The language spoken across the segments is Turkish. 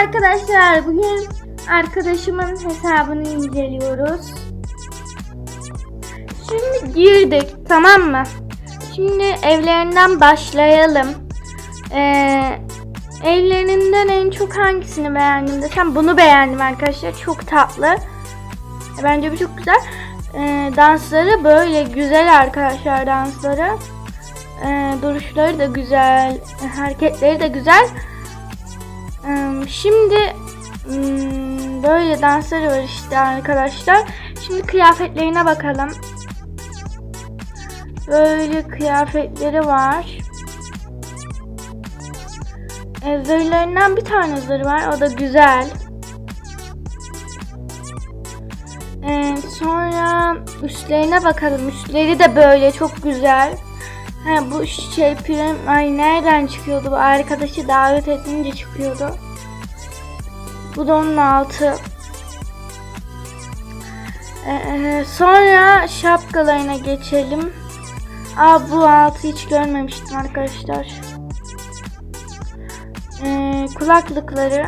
arkadaşlar. Bugün arkadaşımın hesabını inceliyoruz. Şimdi girdik tamam mı? Şimdi evlerinden başlayalım. Ee, evlerinden en çok hangisini beğendim desem bunu beğendim arkadaşlar. Çok tatlı. Bence bu çok güzel. Ee, dansları böyle güzel arkadaşlar dansları. Ee, duruşları da güzel. Hareketleri de güzel. Şimdi hmm, böyle dansları var işte arkadaşlar. Şimdi kıyafetlerine bakalım. Böyle kıyafetleri var. Ee, Zırhlarından bir tane zırh var. O da güzel. Sonra üstlerine bakalım. Üstleri de böyle çok güzel. Ha, bu şey prim ay nereden çıkıyordu bu arkadaşı davet edince çıkıyordu. Bu da onun altı. Ee, sonra şapkalarına geçelim. Aa bu altı hiç görmemiştim arkadaşlar. Ee, kulaklıkları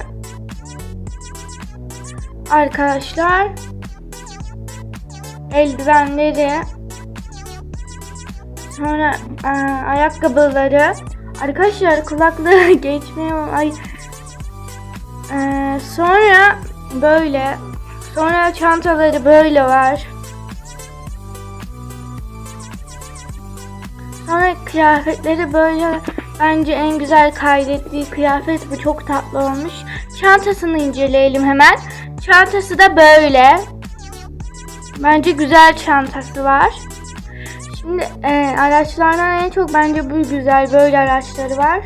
arkadaşlar eldivenleri Sonra e, ayakkabıları. Arkadaşlar kulaklığı geçmiyor. Ay. E, sonra böyle. Sonra çantaları böyle var. Sonra kıyafetleri böyle. Bence en güzel kaydettiği kıyafet bu. Çok tatlı olmuş. Çantasını inceleyelim hemen. Çantası da böyle. Bence güzel çantası var. Şimdi e, araçlardan en çok bence bu güzel böyle araçları var.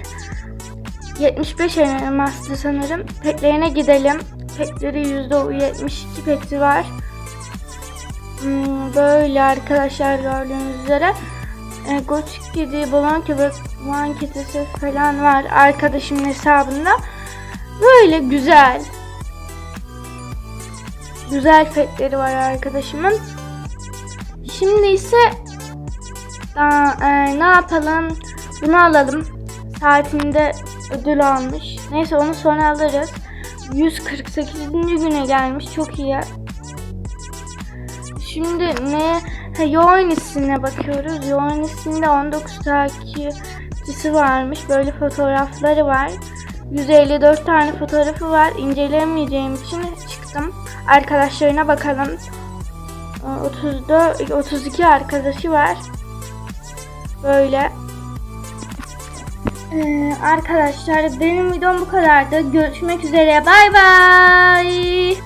75 elmaslı sanırım. Petlerine gidelim. Petleri %72 peti var. Hmm, böyle arkadaşlar gördüğünüz üzere. E, Gothic kedi, balon köpek, van kedisi falan var arkadaşımın hesabında. Böyle güzel. Güzel petleri var arkadaşımın. Şimdi ise daha, e, ne yapalım? Bunu alalım. Saatinde ödül almış. Neyse onu sonra alırız. 148. güne gelmiş. Çok iyi. Şimdi ne? Ha, Yoğunisine bakıyoruz. Yoğunisinde 19 takipçisi varmış. Böyle fotoğrafları var. 154 tane fotoğrafı var. İncelemeyeceğim için çıktım. Arkadaşlarına bakalım. 34 32 arkadaşı var. Böyle. Ee, arkadaşlar benim videom bu kadardı. Görüşmek üzere. Bay bay.